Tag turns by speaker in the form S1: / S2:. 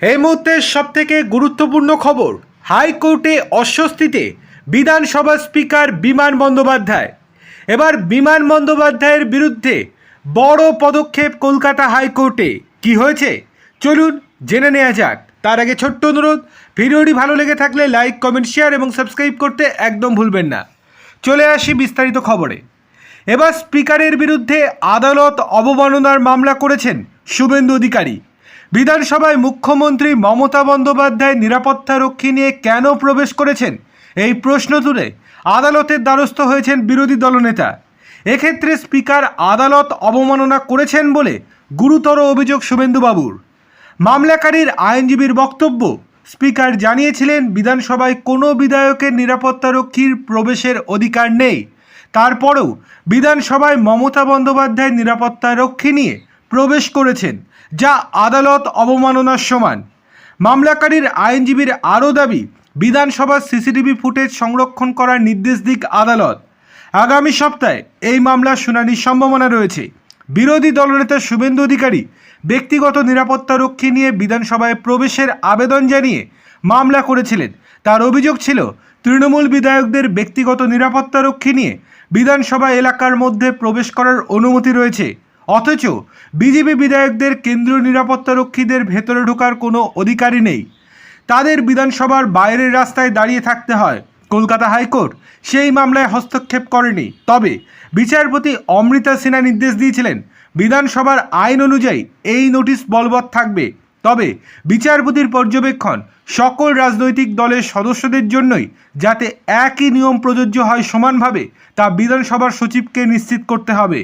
S1: এই মুহূর্তের সব থেকে গুরুত্বপূর্ণ খবর, হাইকোর্টে অস্বস্তিতে বিধানসভা স্পিকার বিমান বন্দ্যোপাধ্যায়। এবার বিমান বন্দ্যোপাধ্যায়ের বিরুদ্ধে বড় পদক্ষেপ কলকাতা হাইকোর্টে। কি হয়েছে? চলুন জেনে নেওয়া যাক। তার আগে ছোট্ট অনুরোধ, ভিডিওটি ভালো লেগে থাকলে লাইক, কমেন্ট, শেয়ার এবং সাবস্ক্রাইব করতে একদম ভুলবেন না। চলে আসি বিস্তারিত খবরে। এবার স্পিকারের বিরুদ্ধে আদালত অবমাননার মামলা করেছেন শুভেন্দু অধিকারী। বিধানসভায় মুখ্যমন্ত্রী মমতা বন্দ্যোপাধ্যায় নিরাপত্তা রক্ষী নিয়ে কেন প্রবেশ করেছেন? এই প্রশ্ন তুলে আদালতের দ্বারস্থ হয়েছেন বিরোধী দলনেতা। এক্ষেত্রে স্পিকার আদালত অবমাননা করেছেন বলে গুরুতর অভিযোগ শুভেন্দুবাবুর। মামলাকারীর আইনজীবীর বক্তব্য, স্পিকার জানিয়েছিলেন, বিধানসভায় কোনো বিধায়কের নিরাপত্তারক্ষীর প্রবেশের অধিকার নেই। তারপরেও বিধানসভায় মমতা বন্দ্যোপাধ্যায় নিরাপত্তারক্ষী নিয়ে প্রবেশ করেছেন, যা আদালত অবমাননার সমান। মামলাকারীর আইনজীবীর আরও দাবি, বিধানসভার সিসিটিভি ফুটেজ সংরক্ষণ করার নির্দেশ দিক আদালত। আগামী সপ্তাহে এই মামলার শুনানির সম্ভাবনা রয়েছে। বিরোধী দলনেতা শুভেন্দু অধিকারী ব্যক্তিগত নিরাপত্তা রক্ষী নিয়ে বিধানসভায় প্রবেশের আবেদন জানিয়ে মামলা করেছিলেন। তার অভিযোগ ছিল, তৃণমূল বিধায়কদের ব্যক্তিগত নিরাপত্তা রক্ষী নিয়ে বিধানসভা এলাকার মধ্যে প্রবেশ করার অনুমতি রয়েছে। অথচ বিজেপি বিধায়কদের কেন্দ্রীয় নিরাপত্তা রক্ষীদের ভেতরে ঢোকার কোনো অধিকারই নেই। তাদের বিধানসভার বাইরের রাস্তায় দাঁড়িয়ে থাকতে হয়। কলকাতা হাইকোর্ট সেই মামলায় হস্তক্ষেপ করেনি। তবে বিচারপতি অমৃতা সিনহা নির্দেশ দিয়েছিলেন, বিধানসভার আইন অনুযায়ী এই নোটিশ বলবৎ থাকবে। তবে বিচারপতির পর্যবেক্ষণ সকল রাজনৈতিক দলের সদস্যদের জন্যই যাতে একই নিয়ম প্রযোজ্য হয় সমানভাবে তা বিধানসভার সচিবকে নিশ্চিত করতে হবে।